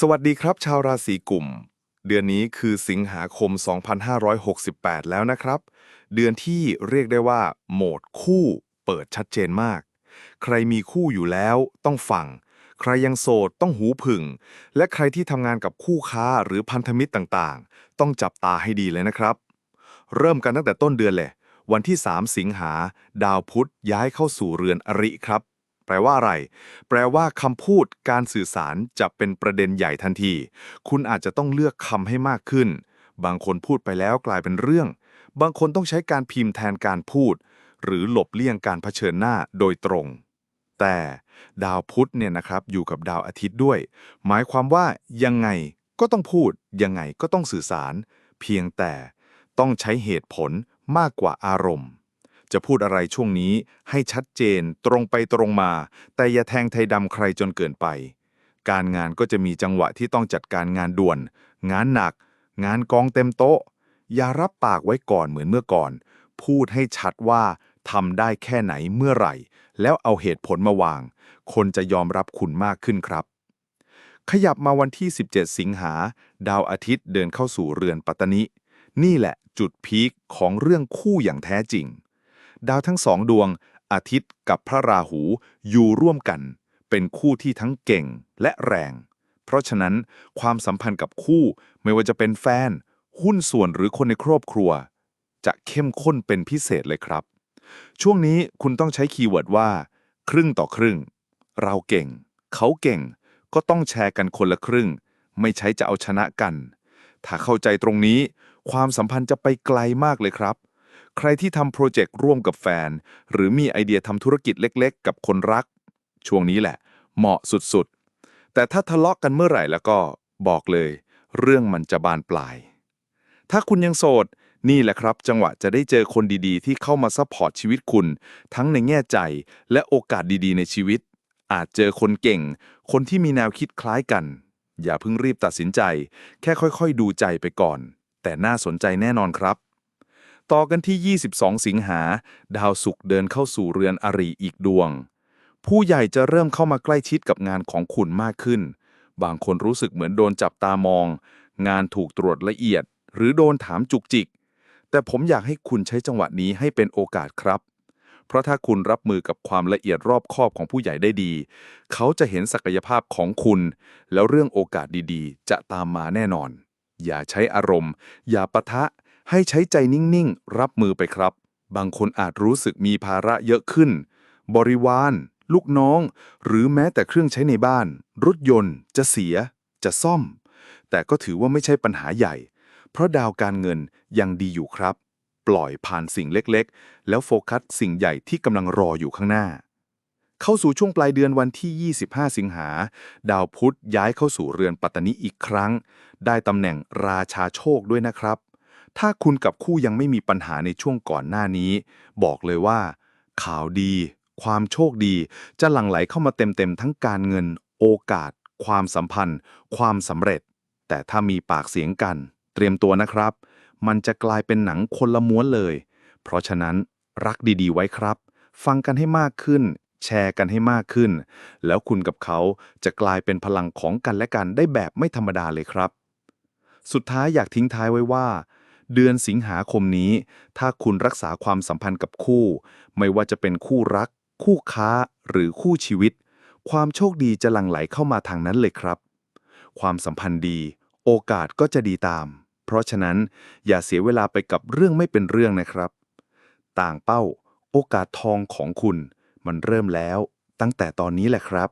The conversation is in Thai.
สวัสดีครับ ชาวราศีกุม เดือนนี้คือสิงหาคม 2568 แล้วนะครับ เดือนที่เรียกได้ว่า โหมดคู่เปิดชัดเจนมาก ใครมีคู่อยู่แล้วต้องฟัง ใครยังโสดต้องหูผึ่ง และใครที่ทำงานกับคู่ค้าหรือพันธมิตรต่างๆ ต้องจับตาให้ดีเลยนะครับ เริ่มกันตั้งแต่ต้นเดือนเลย วันที่ 3 สิงหา ดาวพุธย้ายเข้าสู่เรือนอริครับ ลว่าอะไร แปลว่าคำพูดการสื่อสารจะเป็นประเด็นใหญ่ทันที คุณอาจจะต้องเลือกคำให้มากขึ้น บางคนพูดไปแล้วกลายเป็นเรื่อง บางคนต้องใช้การพิมพ์แทนการพูด หรือหลบเลี่ยงการเผชิญหน้าโดยตรง แต่ดาวพุธเนี่ยนะครับอยู่กับดาวอาทิตย์ด้วย หมายความว่ายังไงก็ต้องพูด ยังไงก็ต้องสื่อสาร เพียงแต่ต้องใช้เหตุผลมากกว่าอารมณ์ จะพูดอะไรช่วงนี้ให้ชัดเจนตรงไปตรงมา แต่อย่าแทงไทยดำใครจนเกินไป การงานก็จะมีจังหวะที่ต้องจัดการงานด่วน งานหนัก งานกองเต็มโต๊ะ อย่ารับปากไว้ก่อนเหมือนเมื่อก่อน พูดให้ชัดว่าทำได้แค่ไหนเมื่อไหร่ แล้วเอาเหตุผลมาวาง คนจะยอมรับคุณมากขึ้นครับ ขยับมาวันที่ 17 สิงหา ดาวอาทิตย์เดินเข้าสู่เรือนปัตตนินี่แหละจุดพีคของเรื่องคู่อย่างแท้จริง ดาวทั้งสองดวง อาทิตย์กับพระราหูอยู่ร่วมกัน เป็นคู่ที่ทั้งเก่งและแรง เพราะฉะนั้นความสัมพันธ์กับคู่ไม่ว่าจะเป็นแฟน หุ้นส่วนหรือคนในครอบครัว จะเข้มข้นเป็นพิเศษเลยครับ ช่วงนี้คุณต้องใช้คีย์เวิร์ดว่า ครึ่งต่อครึ่ง เราเก่ง เขาเก่ง ก็ต้องแชร์กันคนละครึ่ง ไม่ใช้จะเอาชนะกัน ถ้าเข้าใจตรงนี้ ความสัมพันธ์จะไปไกลมากเลยครับ ใครที่ทำโปรเจกต์ร่วมกับแฟน หรือมีไอเดียทำธุรกิจเล็กๆ กับคนรัก ช่วงนี้แหละ เหมาะสุดๆ แต่ถ้าทะเลาะกันเมื่อไหร่แล้วก็บอกเลย เรื่องมันจะบานปลาย ถ้าคุณยังโสด นี่แหละครับ จังหวะจะได้เจอคนดีๆ ที่เข้ามาซัพพอร์ตชีวิตคุณ ทั้งในแง่ใจและโอกาสดีๆ ในชีวิต อาจเจอคนเก่ง คนที่มีแนวคิดคล้ายกัน อย่าเพิ่งรีบตัดสินใจ แค่ค่อยๆ ดูใจไปก่อน แต่น่าสนใจแน่นอนครับ ต่อกันที่ 22 สิงหา ดาวศุกร์เดินเข้าสู่เรือนอริอีกดวง ผู้ใหญ่จะเริ่มเข้ามาใกล้ชิดกับงานของคุณมากขึ้น บางคนรู้สึกเหมือนโดนจับตามอง งานถูกตรวจละเอียด หรือโดนถามจุกจิก แต่ผมอยากให้คุณใช้จังหวะนี้ให้เป็นโอกาสครับ เพราะถ้าคุณรับมือกับความละเอียดรอบคอบของผู้ใหญ่ได้ดี เขาจะเห็นศักยภาพของคุณ แล้วเรื่องโอกาสดีๆ จะตามมาแน่นอน อย่าใช้อารมณ์ อย่าปะทะ ให้ใช้ใจนิ่งๆ รับมือไปครับ บางคนอาจรู้สึกมีภาระเยอะขึ้น บริวาร ลูกน้อง หรือแม้แต่เครื่องใช้ในบ้าน รถยนต์ จะเสีย จะซ่อม แต่ก็ถือว่าไม่ใช่ปัญหาใหญ่ เพราะดาวการเงินยังดีอยู่ครับ ปล่อยผ่านสิ่งเล็กๆ แล้วโฟกัสสิ่งใหญ่ที่กำลังรออยู่ข้างหน้าเข้าสู่ช่วงปลายเดือนวันที่ 25 สิงหา ดาวพุธย้ายเข้าสู่เรือนปัตตนิอีกครั้ง ได้ตำแหน่งราชาโชคด้วยนะครับ ถ้าคุณกับคู่ยังไม่มีปัญหาในช่วงก่อนหน้านี้ บอกเลยว่า ข่าวดี ความโชคดี จะหลั่งไหลเข้ามาเต็มๆทั้งการเงิน โอกาส ความสัมพันธ์ ความสำเร็จ แต่ถ้ามีปากเสียงกัน เตรียมตัวนะครับ มันจะกลายเป็นหนังคนละม้วนเลย เพราะฉะนั้นรักดีๆ ไว้ครับ ฟังกันให้มากขึ้น แชร์กันให้มากขึ้น แล้วคุณกับเขาจะกลายเป็นพลังของกันและกันได้แบบไม่ธรรมดาเลยครับ สุดท้ายอยากทิ้งท้ายไว้ว่า เดือนสิงหาคมนี้ ถ้าคุณรักษาความสัมพันธ์กับคู่ ไม่ว่าจะเป็นคู่รัก คู่ค้า หรือคู่ชีวิต ความโชคดีจะหลั่งไหลเข้ามาทางนั้นเลยครับ ความสัมพันธ์ดี โอกาสก็จะดีตาม เพราะฉะนั้นอย่าเสียเวลาไปกับเรื่องไม่เป็นเรื่องนะครับ ต่างเป้า โอกาสทองของคุณ มันเริ่มแล้ว ตั้งแต่ตอนนี้แหละครับ